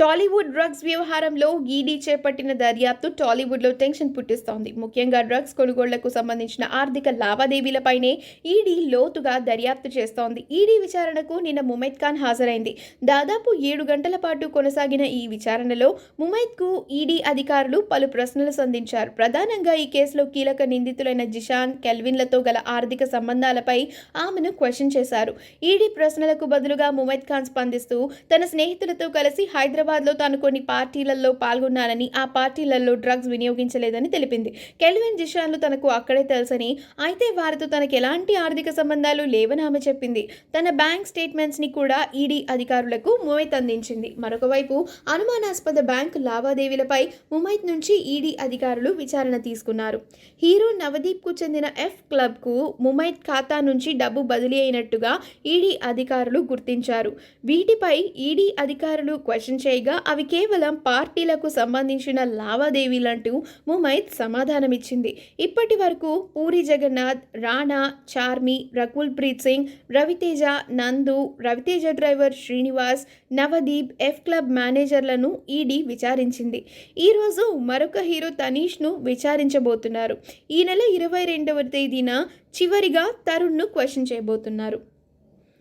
Tollywood drugs వ్యవహారంలో ED చేపట్టిన దర్యాప్తు టాలీవుడ్లో టెన్షన్ పుట్టిస్తోంది. ముఖ్యంగా డ్రగ్స్ కొనుగోళ్ళకు సంబంధించిన ఆర్థిక లావాదేవీలపైనే ఈడీ లోతుగా దర్యాప్తు చేస్తోంది. ఈడీ విచారణకు నిన్న ముమైద్ ఖాన్ హాజరైంది. దాదాపు ఏడు గంటల పాటు కొనసాగిన ఈ విచారణలో ముమైద్కు ఈడీ అధికారులు పలు ప్రశ్నలు సంధించారు. ప్రధానంగా ఈ కేసులో కీలక నిందితులైన జిషాన్ కెల్విన్లతో గల ఆర్థిక సంబంధాలపై ఆమెను క్వశ్చన్ చేశారు. ఈడీ ప్రశ్నలకు బదులుగా ముమైద్ ఖాన్ స్పందిస్తూ తన స్నేహితులతో కలిసి హైదరాబాద్ హైదరాబాద్లో తాను కొన్ని పార్టీలలో పాల్గొన్నానని ఆ పార్టీలలో డ్రగ్స్ వినియోగించలేదని తెలిపింది. కెల్విన్ జిషాన్లు తనకు అక్కడే తెలుసని అయితే వారితో తనకు ఎలాంటి ఆర్థిక సంబంధాలు లేవని ఆమె చెప్పింది. తన బ్యాంక్ స్టేట్మెంట్స్ని కూడా ఈడీ అధికారులకు ముమైత్ అందించింది మరొకవైపు అనుమానాస్పద బ్యాంకు లావాదేవీలపై ముమైత్ నుంచి ఈడీ అధికారులు విచారణ తీసుకున్నారు. హీరో నవదీప్కు చెందిన ఎఫ్ క్లబ్కు ముమైత్ ఖాతా నుంచి డబ్బు బదిలీ అయినట్టుగా ఈడీ అధికారులు గుర్తించారు. వీటిపై ఈడీ అధికారులు క్వశ్చన్ పైగా అవి కేవలం పార్టీలకు సంబంధించిన లావాదేవీలంటూ ముమైత్ సమాధానమిచ్చింది. ఇప్పటి వరకు puri Jagannadh Rana Charmi Rakul Preet Singh Raviteja Nandu Raviteja driver Srinivas Navdeep F club మేనేజర్లను ED విచారించింది. ఈరోజు మరొక హీరో తనీష్ను విచారించబోతున్నారు. ఈ నెల ఇరవై రెండవ తేదీన చివరిగా తరుణ్ను క్వశ్చన్ చేయబోతున్నారు.